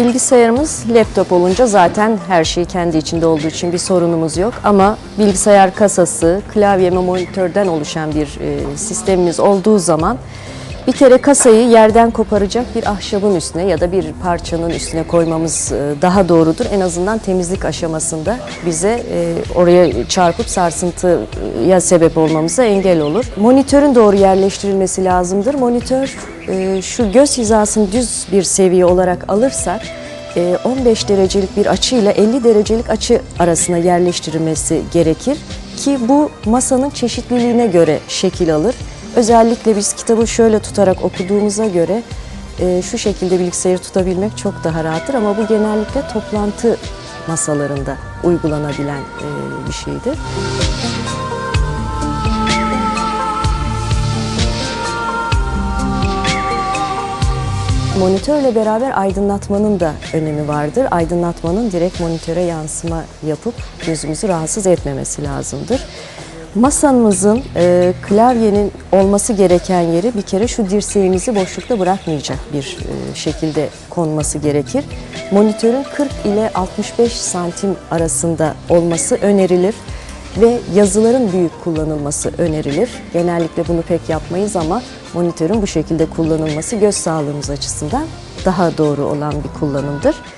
Bilgisayarımız laptop olunca zaten her şey kendi içinde olduğu için bir sorunumuz yok. Ama bilgisayar kasası, klavye ve monitörden oluşan bir e, sistemimiz olduğu zaman bir kere kasayı yerden koparacak bir ahşabın üstüne ya da bir parçanın üstüne koymamız e, daha doğrudur. En azından temizlik aşamasında bize e, oraya çarpıp sarsıntıya sebep olmamıza engel olur. Monitörün doğru yerleştirilmesi lazımdır. Monitör e, şu göz hizasını düz bir seviye olarak alırsak e, 15 derecelik bir açı ile 50 derecelik açı arasına yerleştirilmesi gerekir ki bu masanın çeşitliliğine göre şekil alır. Özellikle biz kitabı şöyle tutarak okuduğumuza göre e, şu şekilde bilgisayarı tutabilmek çok daha rahattır ama bu genellikle toplantı masalarında uygulanabilen e, bir şeydir. Monitörle beraber aydınlatmanın da önemi vardır. Aydınlatmanın direkt monitöre yansıma yapıp gözümüzü rahatsız etmemesi lazımdır. Masamızın e, klavyenin olması gereken yeri bir kere şu dirseğimizi boşlukta bırakmayacak bir e, şekilde konması gerekir. Monitörün 40 ile 65 santim arasında olması önerilir ve yazıların büyük kullanılması önerilir. Genellikle bunu pek yapmayız ama monitörün bu şekilde kullanılması göz sağlığımız açısından daha doğru olan bir kullanımdır.